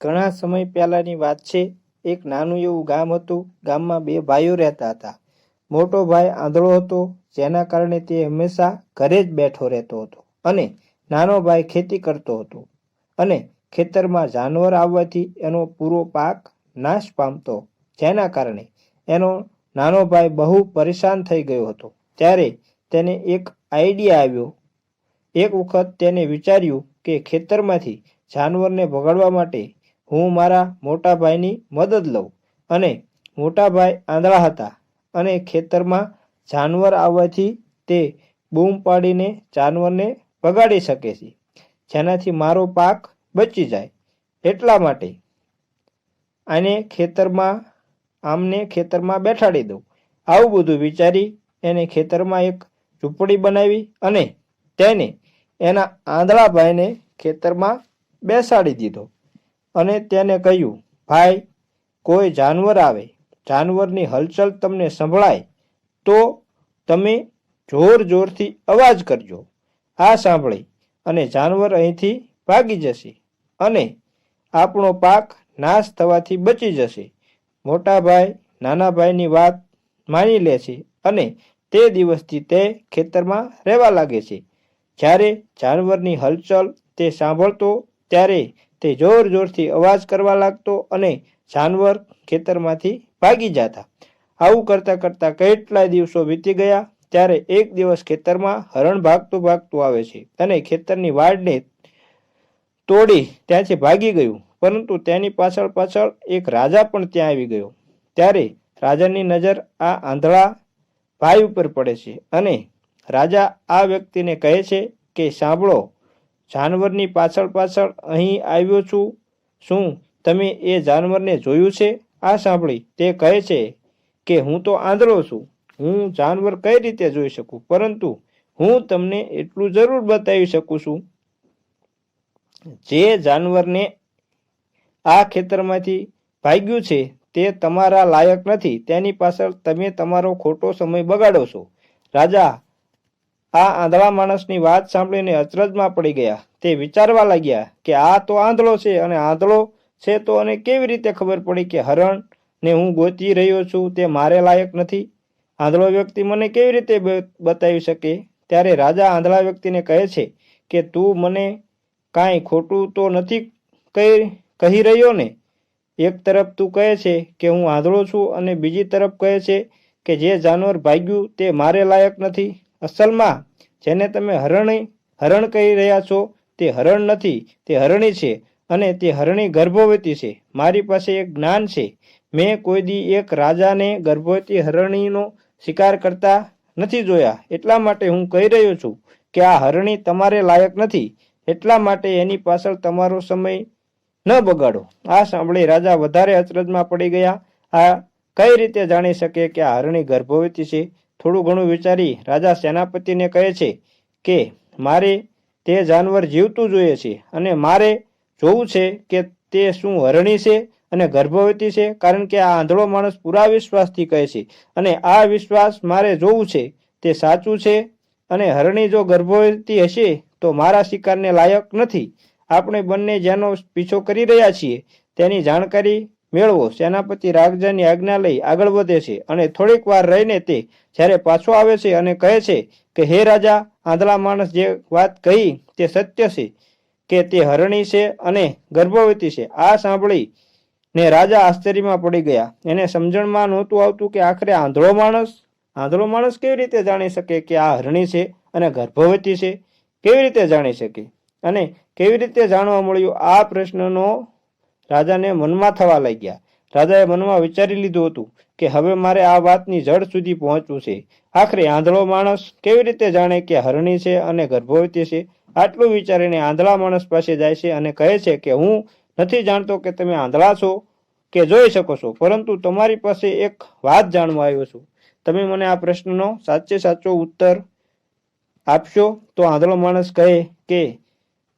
ઘણા સમય પહેલાની વાત છે, એક નાનું એવું ગામ હતું, ગામમાં બે ભાઈઓ રહેતા હતા. મોટો ભાઈ આંધળો હતો, જેના કારણે તે હંમેશા ઘરે જ બેઠો રહેતો હતો અને નાનો ભાઈ ખેતી કરતો હતો અને ખેતરમાં જાનવર આવવાથી એનો પૂરો પાક નાશ પામતો, જેના કારણે એનો નાનો ભાઈ બહુ પરેશાન થઈ ગયો હતો. ત્યારે તેને એક આઈડિયા આવ્યો. એક વખત તેને વિચાર્યું કે ખેતરમાંથી જાનવરને ભગાડવા માટે હું મારા મોટા ભાઈની મદદ લઉં. અને મોટા ભાઈ આંધળા હતા અને ખેતરમાં જાનવર આવવાથી તે બૂમ પાડીને જાનવરને ભગાડી શકે છે. જેનાથી મારો પાક બચી જાય. એટલા માટે આને ખેતરમાં, આમને ખેતરમાં બેઠાડી દઉં. આવું બધું વિચારી એને ખેતરમાં એક ઝૂંપડી બનાવી અને તેને એના આંધળા ભાઈને ખેતરમાં બેસાડી દીધો. અને તેને કહ્યું, ભાઈ, કોઈ જાનવર આવે, જાનવરની હલચલ તમને સંભળાય, તો તમે જોર જોરથી અવાજ કરજો. આ સાંભળી અને જાનવર અહીંથી ભાગી જશે અને આપણો પાક નાશ થવાથી બચી જશે. મોટા ભાઈ, નાના ભાઈની વાત માની લે છે અને તે દિવસથી તે ખેતરમાં રહેવા લાગે છે. જ્યારે જાનવરની હલચલ તે સાંભળતો, ત્યારે તે જોર જોરથી અવાજ કરવા લાગતો અને જાનવર ખેતરમાંથી ભાગી જતા. આવું કરતાં કરતાં કેટલાય દિવસો વીતી ગયા, ત્યારે એક દિવસ ખેતરમાં હરણ ભાગતું ભાગતું આવે છે અને ખેતરની વાડને તોડી ત્યાંથી ભાગી ગયું, પરંતુ તેની પાછળ પાછળ એક રાજા પણ ત્યાં આવી ગયો. ત્યારે રાજાની નજર આ આંધળા ભાઈ ઉપર પડે છે અને રાજા આ વ્યક્તિને કહે છે કે, સાંભળો જાનવરની પાછળ પાછળ અહીં આવ્યો છું. શું તમે એ જાનવરને જોયું છે? આ સાંભળી તે કહે છે કે હું તો આંધળો છું. હું જાનવર કઈ રીતે જોઈ શકું? પરંતુ હું તમને એટલું જરૂર બતાવી શકું છું. જે જાનવરને આ ખેતરમાંથી ભાગ્યું છે તે તમારા લાયક નથી. તેની પાછળ તમે તમારો ખોટો સમય બગાડો છો. રાજા આ આંધળા માણસની વાત સાંભળીને અચરજમાં પડી ગયા. તે વિચારવા લાગ્યા કે આ તો આંધળો છે અને આંધળો છે તો અને કેવી રીતે ખબર પડી કે હરણ ને હું ગોતી રહ્યો છું તે મારે લાયક નથી? આંધળો વ્યક્તિ મને કેવી રીતે બતાવી શકે? ત્યારે રાજા આંધળા વ્યક્તિને કહે છે કે તું મને કાંઈ ખોટું તો નથી કહી કહી રહ્યો ને? એક તરફ તું કહે છે કે હું આંધળો છું અને બીજી તરફ કહે છે કે જે જાનવર ભાગ્યું તે મારે લાયક નથી. અસલમાં જેને તમે હરણી, હરણ કહી રહ્યા છો, તે હરણ નથી, તે હરણી છે અને તે હરણી ગર્ભવતી છે. મારી પાસે એક જ્ઞાન છે. મેં કોઈ દી એક રાજાને ગર્ભવતી હરણીનો શિકાર કરતા નથી જોયા. એટલા માટે હું કહી રહ્યો છું કે આ હરણી તમારે લાયક નથી. એટલા માટે એની પાછળ તમારો સમય ન બગાડો. આ સાંભળી રાજા વધારે અચરજમાં પડી ગયા. આ કઈ રીતે જાણી શકે કે આ હરણી ગર્ભવતી છે? થોડું ઘણું વિચારી રાજા સેનાપતિને કહે છે કે, મારે તે જાનવર જીવતું જોઈએ છે અને મારે જોવું છે કે તે શું હરણી છે અને ગર્ભવતી છે, કારણ કે આ આંધળો માણસ પૂરા વિશ્વાસથી કહે છે. અને આ વિશ્વાસ મારે જોવું છે, તે સાચું છે અને હરણી જો ગર્ભવતી હશે, તો મારા શિકારને લાયક નથી. આપણે બંને જેનો પીછો કરી રહ્યા છીએ. તેની જાણકારી મેળવો. સેનાપતિ રાગજાની આજ્ઞા લઈ આગળ વધે છે અને થોડીક વાર રહીને તે જ્યારે પાછો આવે છે અને કહે છે કે, હે રાજા, આંધળા માણસ જે વાત કહી તે સત્ય છે કે તે હરણી છે અને ગર્ભવતી છે. આ સાંભળી ને રાજા આશ્ચર્યમાં પડી ગયા. એને સમજણમાં નહોતું આવતું કે આખરે આંધળો માણસ આંધળો માણસ કેવી રીતે જાણી શકે કે આ હરણી છે અને ગર્ભવતી છે? કેવી રીતે જાણી શકે? અને કેવી રીતે જાણવા મળ્યું આ પ્રશ્નનો રાજાને મનમાં થવા લાગ્યા. રાજાએ મનમાં વિચારી લીધું હતું કે હવે મારે આ વાતની જડ સુધી પહોંચવું છે. આખરે આંધળો માણસ કેવી રીતે જાણે કે હરણી છે અને ગર્ભવતી છે? આટલું વિચારીને આંધળા માણસ પાસે જાય છે અને કહે છે કે હું નથી જાણતો કે તમે આંધળા છો કે જોઈ શકો છો, પરંતુ તમારી પાસે એક વાત જાણવા આવ્યો છું. તમે મને આ પ્રશ્નનો સાચે સાચો ઉત્તર આપશો? તો આંધળો માણસ કહે કે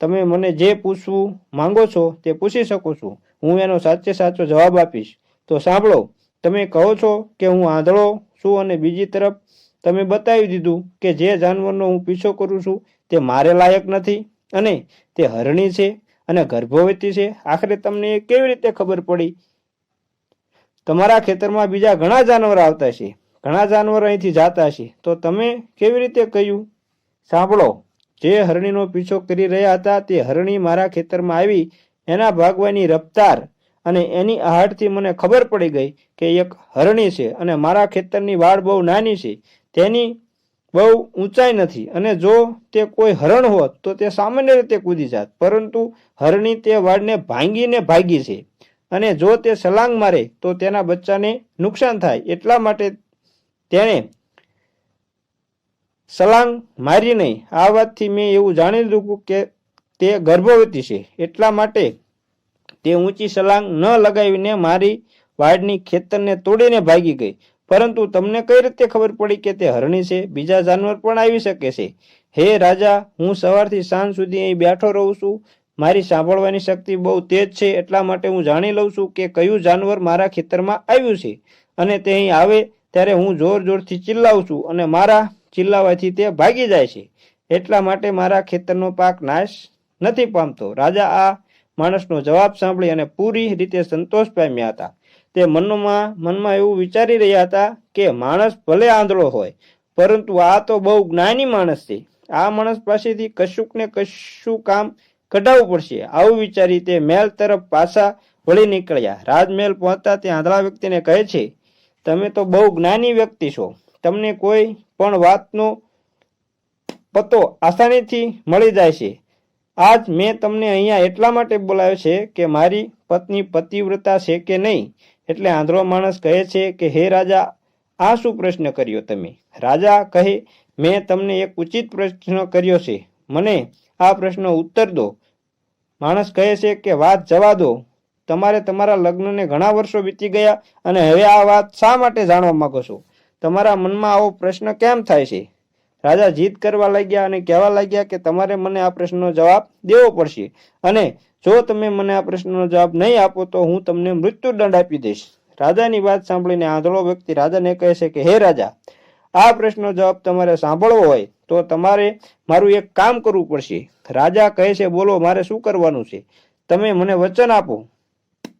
તમે મને જે પૂછવું માંગો છો તે પૂછી શકો છું. હું એનો સાચે સાચો જવાબ આપીશ. તો સાંભળો, તમે કહો છો કે હું આંધળો છું અને બીજી તરફ તમે બતાવી દીધું કે જે જાનવરનો હું પીછો કરું છું તે મારે લાયક નથી અને તે હરણી છે અને ગર્ભવતી છે. આખરે તમને એ કેવી રીતે ખબર પડી? તમારા ખેતરમાં બીજા ઘણા જાનવર આવતા છે ઘણા જાનવર અહીંથી જાતા છે તો તમે કેવી રીતે કહ્યું? સાંભળો જે હરણીનો પીછો કરી રહ્યા હતા તે હરણી મારા ખેતરમાં આવી, એના ભાગવાની રફતાર અને એની આહારથી મને ખબર પડી ગઈ કે એક હરણી છે અને મારા ખેતરની વાડ બહુ નાની છે, તેની બહુ ઊંચાઈ નથી અને જો તે કોઈ હરણ હોત તો તે સામાન્ય રીતે કૂદી જાત, પરંતુ હરણી તે વાડને ભાંગીને ભાગી છે અને જો તે સલાંગ મારે તો તેના બચ્ચાને નુકસાન થાય, એટલા માટે તેણે સલાંગ મારી નહીં. આ વાતથી મેં એવું જાણી લીધું કે તે ગર્ભવતી છે. એટલા માટે તે ઊંચી સલાંગ ન લગાવીને મારી વાડની ખેતરને તોડીને ભાગી ગઈ. પરંતુ તમને કઈ રીતે ખબર પડી કે તે હરણી છે? બીજા જાનવર પણ આવી શકે છે. હે રાજા, હું સવારથી સાંજ સુધી અહીં બેઠો રહું છું. મારી સાંભળવાની શક્તિ બહુ તેજ છે. એટલા માટે હું જાણી લઉં છું કે કયું જાનવર મારા ખેતરમાં આવ્યું છે. અને તે અહીં આવે ત્યારે હું જોર જોરથી ચિલ્લાવું છું અને મારા ચિલ્લાવાથી તે ભાગી જાય છે. એટલા માટે મારા ખેતરનો પાક નાશ નથી પામતો. રાજા આ માણસનો જવાબ સાંભળી અને પૂરી રીતે સંતોષ પામ્યા હતા. તે મનમાં મનમાં એવું વિચારી રહ્યા હતા કે માણસ ભલે આંધળો હોય, પરંતુ આ તો બહુ જ્ઞાની માણસ છે. આ માણસ પાસેથી કશુંક ને કશું કામ કઢાવવું પડશે. આવું વિચારી તે મહેલ તરફ પાછા વળી નીકળ્યા. રાજમહેલ પહોંચતા તે આંધળા વ્યક્તિને કહે છે, તમે તો બહુ જ્ઞાની વ્યક્તિ છો. તમને કોઈ પણ વાતનો પતો આસાનીથી મળી જાય છે. આજ મેં તમને અહીંયા એટલા માટે બોલાવ્યો છે કે મારી પત્ની પતિવ્રતા છે કે નહીં, એટલે આંધળો માણસ કહે છે કે, હે રાજા, આ શું પ્રશ્ન કર્યો તમે? રાજા કહે, મેં તમને એક ઉચિત પ્રશ્ન કર્યો છે. મને આ પ્રશ્નનો ઉત્તર દો. માણસ કહે છે કે, વાત જવા દો. તમારે તમારા લગ્નને ઘણા વર્ષો વીતી ગયા અને હવે આ વાત શા માટે જાણવા માગો છો? તમારા મનમાં આવો પ્રશ્ન કેમ થાય છે? રાજા જીદ કરવા લાગ્યા અને કહેવા લાગ્યા કે તમારે મને આ પ્રશ્નનો જવાબ દેવો પડશે. અને જો તમે મને આ પ્રશ્નનો જવાબ નહીં આપો તો હું તમને મૃત્યુદંડ આપી દઈશ. રાજાની વાત સાંભળીને આંધળો વ્યક્તિ રાજાને કહે છે કે, હે રાજા, આ પ્રશ્નનો જવાબ તમારે સાંભળવો હોય તો તમારે મારું એક કામ કરવું પડશે. રાજા કહે છે, બોલો, મારે શું કરવાનું છે? તમે મને વચન આપો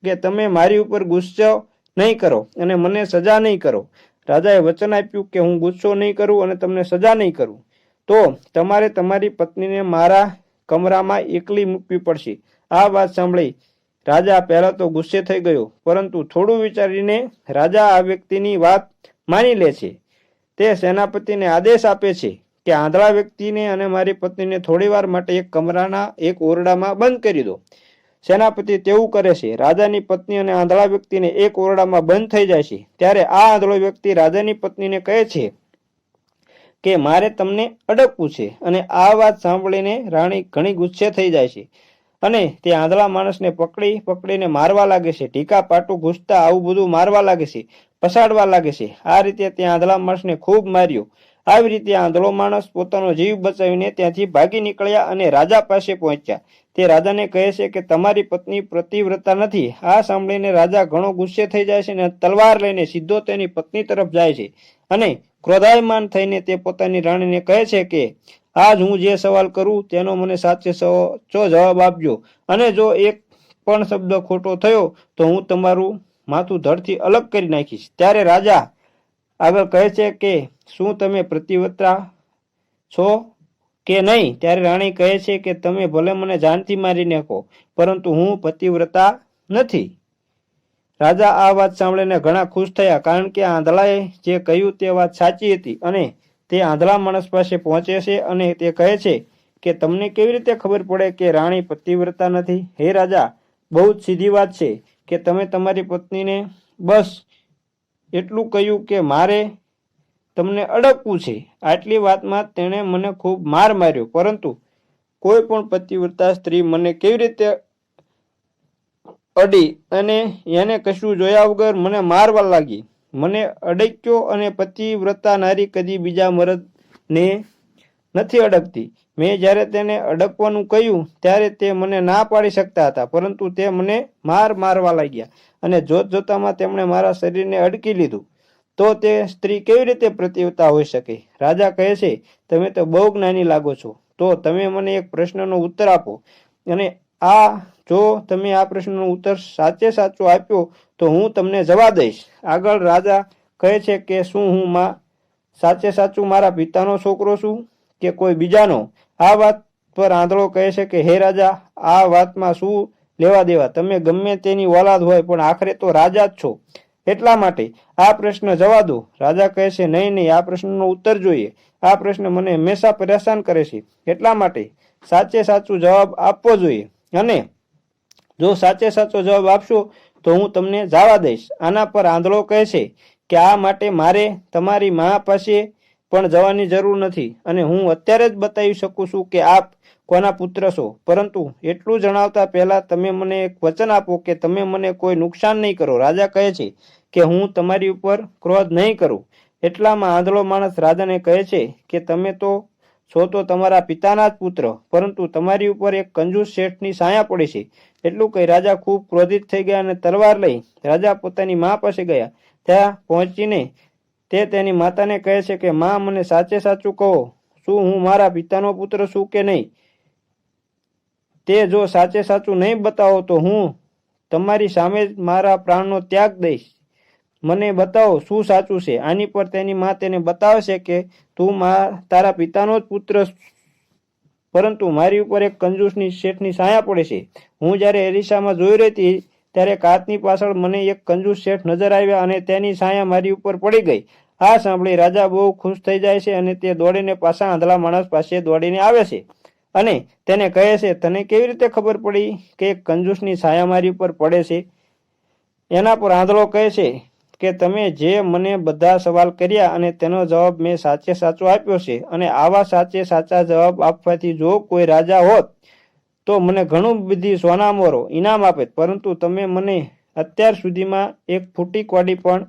કે તમે મારી ઉપર ગુસ્સો નહીં કરો અને મને સજા નહીં કરો. રાજાએ વચન આપ્યું કે હું ગુસ્સો નહીં કરું અને તમને સજા નહીં કરું. તો તમારે તમારી પત્નીને મારા કમરામાં એકલી મૂકવી પડશે. આ વાત સાંભળી રાજા પહેલા તો ગુસ્સે થઈ ગયો, પરંતુ થોડું વિચારીને રાજા આ વ્યક્તિની વાત માની લે છે. તે સેનાપતિને આદેશ આપે છે કે આંધળા વ્યક્તિને અને મારી પત્નીને થોડીવાર માટે એક કમરાના એક ઓરડામાં બંધ કરી દો. સેનાપતિ તેવું કરે છે, રાજાની પત્ની અને આંધળા વ્યક્તિને એક ઓરડામાં બંધ થઈ જાય છે. ત્યારે આ આંધળો વ્યક્તિ રાજાની પત્નીને કહે છે કે, મારે તમને અડકવું છે. અને આ વાત સાંભળીને રાણી ઘણી ગુસ્સે થઈ જાય છે અને તે આંધળા માણસને પકડી, પકડીને મારવા લાગે છે. ટીકા પાટું ઘૂસતા આવું બધું મારવા લાગે છે પસાડવા લાગે છે. આ રીતે તે આંધળા માણસને ખૂબ માર્યો. આવી રીતે આંધળો માણસ પોતાનો જીવ બચાવીને ત્યાંથી ભાગી નીકળ્યા અને રાજા પાસે પહોંચ્યા. તે રાજાને કહે છે કે તમારી પત્ની પ્રતિવ્રતા નથી. આ સાંભળીને રાજા ઘણો ગુસ્સે થઈ જાય છે અને તલવાર લઈને સીધો તેની પત્ની તરફ જાય છે અને ક્રોધાયમાન થઈને તે પોતાની રાણીને કહે છે કે, આજ હું જે સવાલ કરું તેનો મને સાચે સાચો જવાબ આપજો. અને જો એક પણ શબ્દ ખોટો થયો તો હું તમારું માથું ધડથી અલગ કરી નાખીશ. ત્યારે રાજા આગળ કહે છે કે, શું તમે પ્રતિવ્રતા છો? કે નહીં? ત્યારે રાણી કહે છે કે તમે ભલે મને જાનથી મારી નાખો, પરંતુ હું પતિવ્રતા નથી. રાજા આ વાત સાંભળીને ઘણા ખુશ થયા, કારણ કે આંધળાએ જે કહ્યું તે વાત સાચી હતી અને તે આંધળા માણસ પાસે પહોંચે છે અને તે કહે છે કે તમને કેવી રીતે ખબર પડે કે રાણી પતિવ્રતા નથી? હે રાજા, બહુ જ સીધી વાત છે કે તમે તમારી પત્નીને બસ એટલું કહ્યું કે મારે તમને અડકવું છે. આટલી વાતમાં તેણે મને ખૂબ માર માર્યો. પરંતુ કોઈ પણ પતિવ્રતા સ્ત્રી મને કેવી રીતે અડી અને એને કશું જોયા વગર મને મારવા લાગી? મને અડક્યો અને પતિવ્રતા નારી કદી બીજા મરદને નથી અડકતી. મેં જ્યારે તેને અડકવાનું કહ્યું, ત્યારે તે મને ના પાડી શકતા હતા, પરંતુ તે મને માર મારવા લાગ્યા અને જોત જોતામાં તેમણે મારા શરીરને અડકી લીધું. તો તે સ્ત્રી કેવી રીતે પ્રતિવતા હોઈ શકે? રાજા કહે છે, તમે તો બહુ જ્ઞાની લાગો છો. તો તમે મને એક પ્રશ્નનો ઉત્તર આપો. અને આ જો તમે આ પ્રશ્નનો ઉત્તર સાચે સાચો આપ્યો, તો હું તમને જવા દઈશ. આગળ રાજા કહે છે કે, શું હું માં, સાચે સાચું મારા પિતાનો છોકરો છું કે કોઈ બીજાનો? આ વાત પર આંધળો કહે છે કે, હે રાજા, આ વાતમાં શું લેવા દેવા? તમે ગમે તેની ઓલાદ હોય, પણ આખરે તો રાજા જ છો. એટલા માટે આ પ્રશ્ન જવા દો. રાજા કહે છે, નહીં નહીં, આ પ્રશ્નનો ઉત્તર જોઈએ. આ પ્રશ્ન મને હંમેશા પરેશાન કરે છે. એટલા માટે સાચે સાચો જવાબ આપવો જોઈએ. અને જો સાચે સાચો જવાબ આપશો, તો હું તમને જવા દઈશ. આના પર આંધળો કહે છે કે, આ માટે મારે તમારી મા પાસે પણ જવાની જરૂર નથી. અને હું અત્યારે જ બતાવી શકું છું કે આપ કોના પુત્ર છો. પરંતુ એટલું જણાવતા પહેલા તમે મને એક વચન આપો કે તમે મને કોઈ નુકસાન નહીં કરો. રાજા કહે છે કે હું તમારી ઉપર ક્રોધ નહીં કરું. એટલામાં આંધળો માણસ રાજાને કહે છે કે તમે તો છો તો તમારા પિતાના જ પુત્ર, પરંતુ તમારી ઉપર એક કંજૂસ શેઠની સાયા પડી છે. એટલું કહી રાજા ખૂબ ક્રોધિત થઈ ગયા અને તલવાર લઈ રાજા પોતાની મા પાસે ગયા. ત્યાં પહોંચીને તે તેની માતાને કહે છે કે, મા, મને સાચે સાચું કહો. શું હું મારા પિતાનો પુત્ર છું કે નહીં? તે જો સાચે સાચું નહીં બતાવો તો હું તમારી સામે જ મારા પ્રાણનો ત્યાગ દઈશ. મને બતાવો શું સાચું છે. આની પર તેની મા તેને બતાવશે કે, તું મા, તારા પિતાનો જ પુત્ર પરંતુ મારી ઉપર એક કંજૂસની શેઠની સાયા પડે છે. હું જ્યારે એરિસામાં જોઈ રહી હતી ત્યારે કાચની પાછળ મને એક કંજૂસ શેઠ નજર આવ્યા અને તેની સાયા મારી ઉપર પડી ગઈ. આ સાંભળી, રાજા બહુ ખુશ થઈ જાય છે અને તે દોડીને પાછા આંધળા માણસ પાસે દોડીને આવે છે. અને તેને કહે છે, તને કેવી રીતે ખબર પડી કે કંજૂસની છાયા મારી ઉપર પડે છે? એના પર આંધળો કહે છે કે, તમે જે મને બધા સવાલ કર્યા અને તેનો જવાબ મેં સાચે સાચો આપ્યો છે અને આવા સાચે સાચા જવાબ આપવાથી જો કોઈ રાજા હોત, તો મને ઘણું બધી સોનામોરો ઇનામ આપે. પરંતુ તમે મને અત્યાર સુધીમાં એક ફૂટી કોડી પણ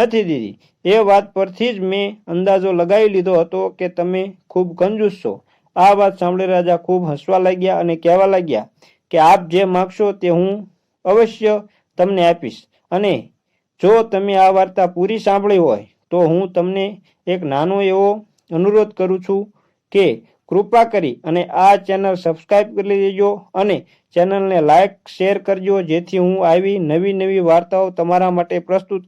નથી દીધી. એ વાત પરથી જ મેં અંદાજો લગાવી લીધો હતો કે તમે ખૂબ કંજૂસ છો. આ વાત સાંભળી રાજા ખૂબ હસવા લાગ્યા અને કહેવા લાગ્યા કે આપ જે માગશો તે હું અવશ્ય તમને આપીશ. અને જો તમે આ વાર્તા પૂરી સાંભળી હોય, તો હું તમને એક નાનો એવો અનુરોધ કરું છું કે કૃપા કરી અને આ ચેનલ સબસ્ક્રાઈબ કરી લેજો અને ચેનલને લાઇક, શેર કરજો જેથી હું આવી નવી નવી વાર્તાઓ તમારા માટે પ્રસ્તુત